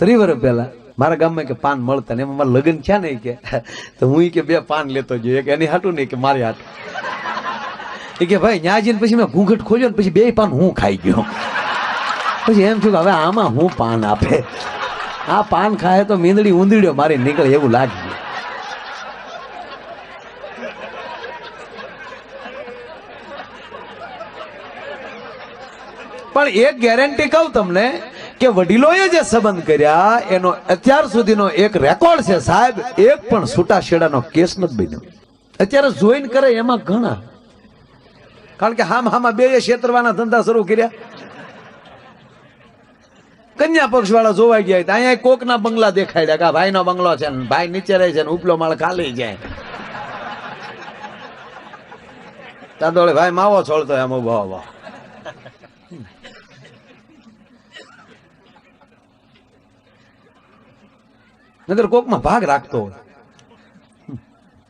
ત્રી વર્ષ પહેલા મારા ગામમાં કે પાન મળતા ને એમાં મારા લગ્ન છે ને કે, તો હું કે બે પાન લેતો જોઈએ કે એની હાટું નહીં કે મારી હાટું. એ કે, ભાઈ, ન્યા જઈને પછી મેં ઘૂંઘટ ખોલ્યો ને પછી બે પાન હું ખાઈ ગયો. પછી એમ થયું કે, હવે આમાં હું પાન આપે? આ પાન ખાય તો મીંદડી ઊંધીડ્યો મારી નીકળે એવું લાગ્યું. પણ એક ગેરંટી કહું તમને કે વડીલોએ જે સંબંધ કર્યા, એનો અત્યાર સુધીનો એક રેકોર્ડ છે સાહેબ. એક પણ છૂટાછેડાનો કેસ નથી બન્યો. અત્યારે જોઈન કરે એમાં ઘણા. કારણ કે હામ હામાં બે છેતરવાના ધંધા શરૂ કર્યા. કન્યા પક્ષ વાળા જોવાઈ ગયા હતા. અહીંયા કોકના બંગલા દેખાડ્યા કે ભાઈનો બંગલો છે ભાઈ નીચે રહે છે ને, ઉપલો માળ ખાલી જાય. તાદોળે ભાઈ, માવો છોડતો એમ ઊભો ઊભો નગર કોકમાં ભાગ રાખતો હોય.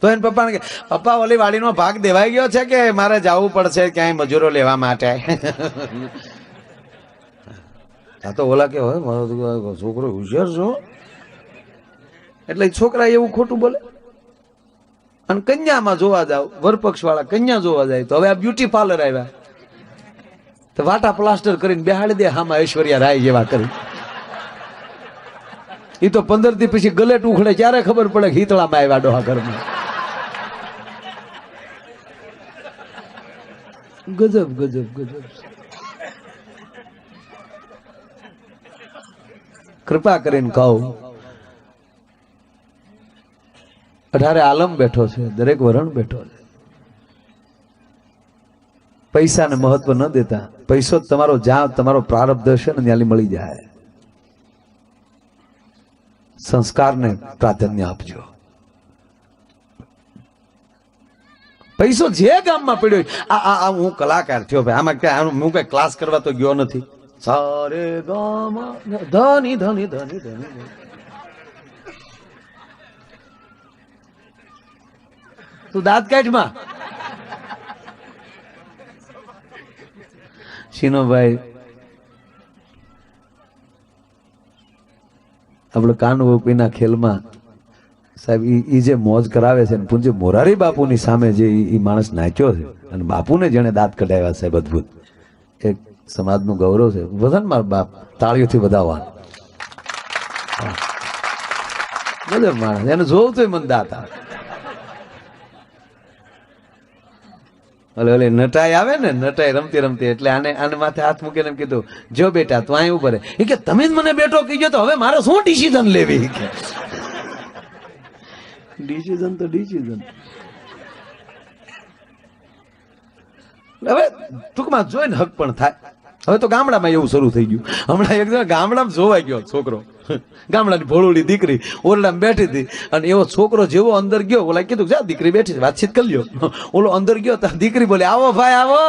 તો એને પપ્પાને કે, પપ્પા ઓલી વાડીનો ભાગ દેવાઈ ગયો છે કે મારે જવું પડશે ક્યાંય મજૂરો લેવા માટે? આ તો ઓલા કે હોય છોકરો હોશિયાર છો. એટલે છોકરા એવું ખોટું બોલે. અને કન્યામાં જોવા જાવ વરપક્ષ વાળા કન્યા જોવા જાય, તો હવે આ બ્યુટી પાર્લર આવ્યા. તો વાટા પ્લાસ્ટર કરીને બેહાડી દે, હામાં ઐશ્વર્યા રાય જેવા કરી. ઈ તો પંદરથી પછી ગલેટ ઉખડે ત્યારે ખબર પડે કે હિતળામાં આવ્યા ડોહા ઘરમાં? ગજબ ગજબ ગજબ. કૃપા કરીને કહું. અઢારે આલમ બેઠો છે, દરેક વરણ બેઠો છે. પૈસાને મહત્વ ન દેતા. પૈસો તમારો જ્યાં તમારો પ્રારબ્ધ હશે ને ત્યાં મળી જાય. સંસ્કારને પ્રાધાન્ય આપજો. પૈસો જે ગામમાં પડ્યો આ આ હું કલાકાર થયો ભાઈ આમાં ક્યાં હું કઈ ક્લાસ કરવા તો ગયો નથી. સારે ગામા ધની ધની ધની ધની ધની. તું દાંત કાઢમાં? શીનોભાઈ આપણે કાનવોપીના ખેલમાં, સાહેબ એ જે મોજ કરાવે છે ને પૂંજે મોરારી બાપુની સામે જે ઈ માણસ નાચ્યો છે, અને બાપુને જેણે દાંત કઢાવ્યા, સાહેબ, અદભુત. એક સમાજનું ગૌરવ છે. વજન માર બાપ, તાળીઓથી વધાવવાનું. ગજબ માણસ. એને જોવું તો મને દાંત. ઓલે ઓલે નટાઈ આવે ને નટાઈ રમતી રમતી એટલે આને આને માથે હાથ મૂકીને એમ કીધું જો બેટા તું અહીં ઉપર એ કે તમે જ મને બેઠો કીધો તો હવે મારે શું ડિસિઝન લેવી? કે. ડિસિઝન તો ડિસિઝન હવે ટૂંકમાં જોઈને હક પણ થાય. હવે તો ગામડામાં એવું શરૂ થઈ ગયું. હમણાં એક ગામડામાં જોવાઈ ગયો છોકરો. ગામડાની ભોળુડી દીકરી ઓરડામાં બેઠી હતી અને એવો છોકરો જેવો અંદર ગયો ઓલા કીધું, જા, દીકરી બેઠી વાતચીત કરી લ્યો. ઓલો અંદર ગયો, ત્યાં દીકરી બોલે, આવો ભાઈ, આવો.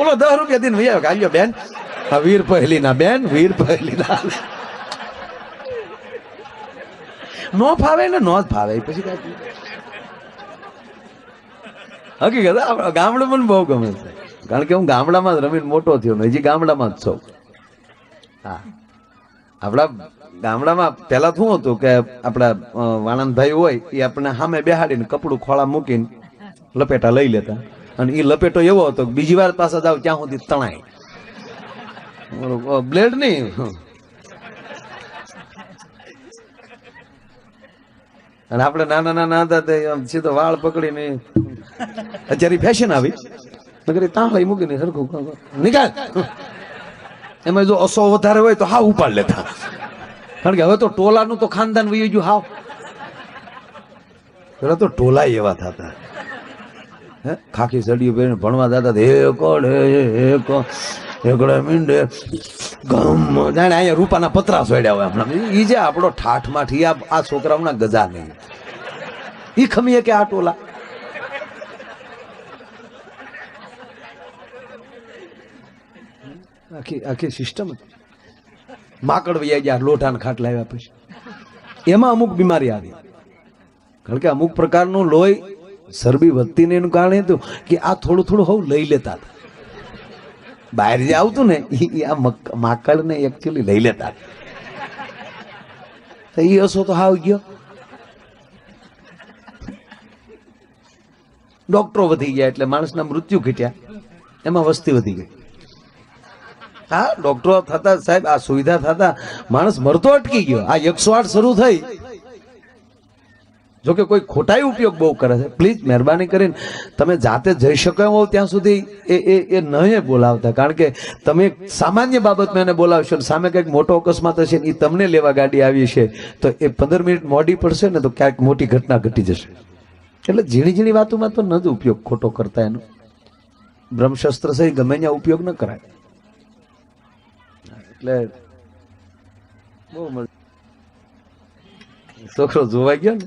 ઓલો દસ રૂપિયા દિન ભાઈ આવ્યો બેન. હા, વીર પહેલી ના બેન, વીર પહેલી ના નો ફાવે ને નો જ ફાવે પછી કાંઈ હકીકત ગામડું મને બહુ ગમે છે. કારણ કે હું ગામડામાં જ રમીને મોટો થયો હજી ગામડામાં જ છું. હા. આપણા ગામડામાં પહેલા શું હતું કે આપણા વાણંદભાઈ હોય, એ આપણને સામે બેહાડીને કપડું ખોળા મૂકીને લપેટા લઈ લેતા. અને એ લપેટો એવો હતો કે બીજી વાર પાછા જાવ ત્યાં સુધી તણાય. બ્લેડ નહીં અને આપણે નાના નાના હતા તે સીધો વાળ પકડીને અત્યારે ફેશન આવી. નગર તાંહળી મૂકીને સરખું નીકાળ એમાં જો અસો વધારે હોય તો હા ઉપાડ લેતા. કારણ કે હવે તો ટોલાનું તો ખાનદાન વહી ગયું, હાવ. પેલા તો ટોલા એવા થતા. હે? ખાખી સડીઓ પહેરીને ભણવા જતા હે કોડ હે હે એકડે મીંડે. ગમ. જાણે અહીંયા રૂપાના પતરા સોડ્યા હોય હમણાં. એ જે આપણો ઠાઠમાંથી આ આ છોકરાઓના ગજા નહીં. એ ખમીએ કે આ ટોલા? આખી આખી સિસ્ટમ હતી માકડ વૈયા ગયા, લોઢાને ખાટ લાવ્યા પછી. એમાં અમુક બીમારી આવી. કારણ કે અમુક પ્રકારનું લોહી સરબી વધતી ને એનું કારણ હતું કે આ થોડું થોડું હવ લઈ લેતા હતા. બહાર જે આવતું ને એ આ મક- માકડને એકચ્યુઅલી લઈ લેતા તો એ હસો તો હાવ ગયો. ડોક્ટરો વધી ગયા એટલે માણસના મૃત્યુ ઘટ્યા. એમાં વસ્તી વધી ગઈ. હા ડોક્ટરો થતા સાહેબ, આ સુવિધા થતા માણસ મરતો અટકી ગયો. આ એકસો આઠ શરૂ થઈ. જોકે કોઈ ખોટાઈ ઉપયોગ બહુ કરે છે. પ્લીઝ મહેરબાની કરીને તમે જાતે જઈ શકો એમ હોવ ત્યાં સુધી એ એ એ નહીં બોલાવતા. કારણ કે તમે સામાન્ય બાબતમાં એને બોલાવશો ને સામે કંઈક મોટો અકસ્માત હશે ને એ તમને લેવા ગાડી આવી છે, તો એ પંદર મિનિટ મોડી પડશે ને તો ક્યાંક મોટી ઘટના ઘટી જશે. એટલે ઝીણી ઝીણી વાતોમાં તો ન જ ઉપયોગ ખોટો કરતા એનો. બ્રહ્મશસ્ત્ર સહિત ગમે ત્યાં ઉપયોગ ન કરાય. એટલે બહુ મજા છોકરો જોવા ગયો ને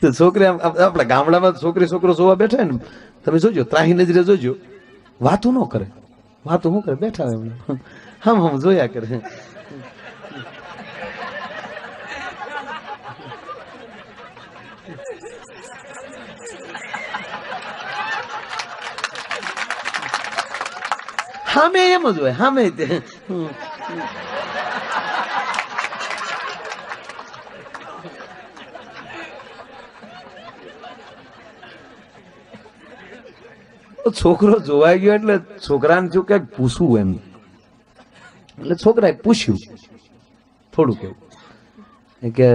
તો છોકરી આપણા ગામડામાં છોકરી છોકરો જોવા બેઠા ને તમે જોજો ત્રાહી નજરે જોજો વાતું ન કરે વાતું શું કરે બેઠા એમને હમ હમ જોયા કરે હામે એમ જ હોય તે છોકરો જોવાઈ ગયો એટલે છોકરાને શું ક્યાંક પૂછવું એમ એટલે છોકરાએ પૂછ્યું થોડુંક એવું કે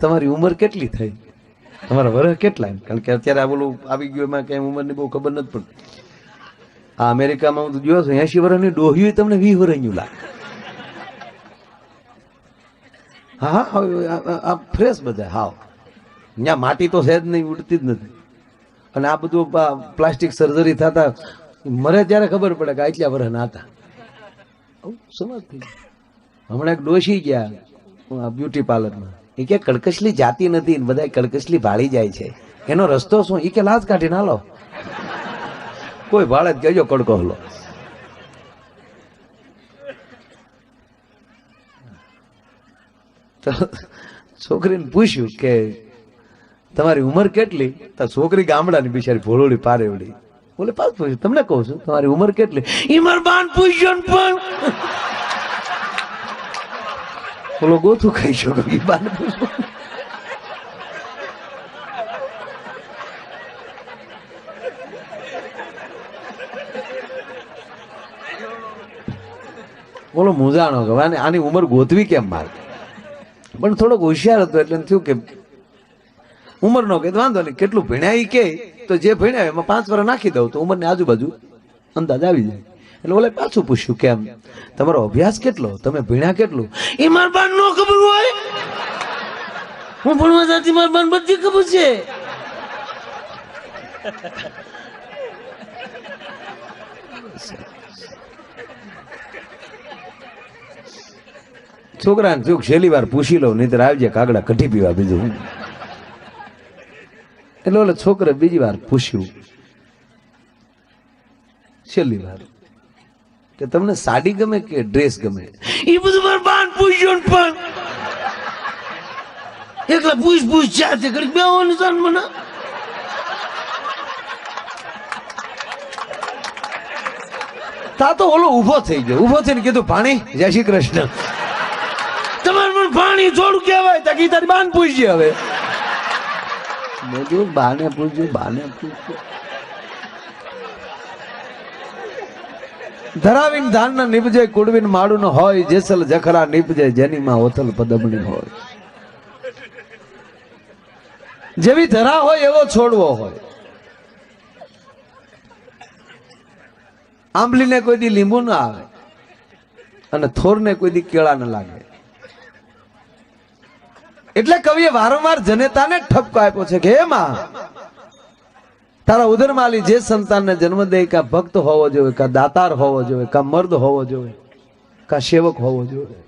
તમારી ઉંમર કેટલી થઈ તમારા વર્ષ કેટલા એમ કારણ કે અત્યારે આ બોલું આવી ગયું એમાં કઈ ઉંમરની બહુ ખબર નથી પડતી આ અમેરિકામાં હું તો જોયો છું એસી વર્ષની ડોહ્યું તમને વીસ વર્ષનું લાગે હા આ- ફ્રેશ બધા, હાવ. ત્યાં માટી તો છે જ નહીં, ઉડતી જ નથી. અને આ બધું પ્લાસ્ટિક સર્જરી થતા મરે ત્યારે ખબર પડે કે આટલા વર્ષના હતા. આવું સમાજ. હમણાં એક ડોસી ગયા બ્યુટી પાર્લરમાં એ કે કડકશલી જાતી નથી ને બધા કડકશલી ભાળી જાય છે. એનો રસ્તો શું? એ કે લાજ કાઢી ના લો કોઈ ભાડે જ કહેજો કડકો હલો. છોકરીને પૂછ્યું કે તમારી ઉંમર કેટલી? તો છોકરી ગામડાની બિચારી ભોળોડી પારેવડી. બોલે પાસ પૂછ્યું, તમને કહું છું, તમારી ઉંમર કેટલી? ઈ બાન પૂછ્યો પણ. બોલો, ગોથું ખાઈ શકો બાન પૂછ્યો? બોલો મૂંઝાણો કે આને- ઉંમર ગોતવી કેમ મારે? પણ થોડોક હોશિયાર હતો એટલે થયું કે ઉંમરનો કે વાંધો નહીં. કેટલું ભણ્યા એ કે, તો જે ભણ્યા એમાં પાંચ વર્ષ નાખી દઉં તો ઉંમરની આજુબાજુ અંદાજ આવી જાય. એટલે ઓલે પાછું પૂછ્યું કેમ તમારો અભ્યાસ કેટલો? તમે ભણ્યા કેટલું? એ માર બાન નો ખબર હોય. હું ભણવા જાતી માર બાન બધી ખબર છે. છોકરાને ચૂક છેલ્લી વાર પૂછી લઉં નહીં આવજે કાગડા કઢી પીવા બીજું એટલે ઓલે છોકરે બીજી વાર પૂછ્યું. છેલ્લી વાર. કે તમને સાડી ગમે કે ડ્રેસ ગમે? એ બધું મારે બાન પૂછ્યો પણ. એકલા પૂછ પૂછ જાતે કરી બે જાન મને. તા તો ઓલો ઊભો થઈ ગયો. ઊભો થઈને કીધું પાણી જય શ્રી કૃષ્ણ. પાણી થોડું કહેવાય. તાકી તારી બાન પૂછજે હવે. બધું બાને પૂછજો બાને પૂછજો. ધરાવીન ધાન ના નીપજે કુડવીન માળું હોય, જેસલ જખરા નીપજે જેની માં ઓથલ પદમણી હોય. જેવી ધરા હોય, એવો છોડવો હોય. આંબલીને કોઈ દી લીંબુ ના આવે અને થોરને કોઈ દી કેળા ન લાગે. એટલે કવિએ વારંવાર જનેતાને ઠપકો આપ્યો છે કે, હે માં, તારા ઉદરમાલી જે સંતાનને જન્મ દે, કા ભક્ત હોવો જોઈએ, કા દાતાર હોવો જોઈએ, કા મર્દ હોવો જોઈએ, કા સેવક હોવો જોઈએ.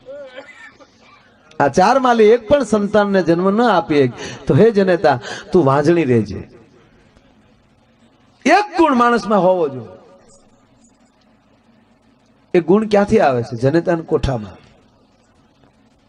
આ ચાર માલી એક પણ સંતાનને જન્મ ન આપીએ તો હે જનેતા, તું વાંજણી રહેજે. એક ગુણ માણસમાં હોવો જોઈએ. એ ગુણ ક્યાંથી આવે છે? જનેતાના કોઠામાં.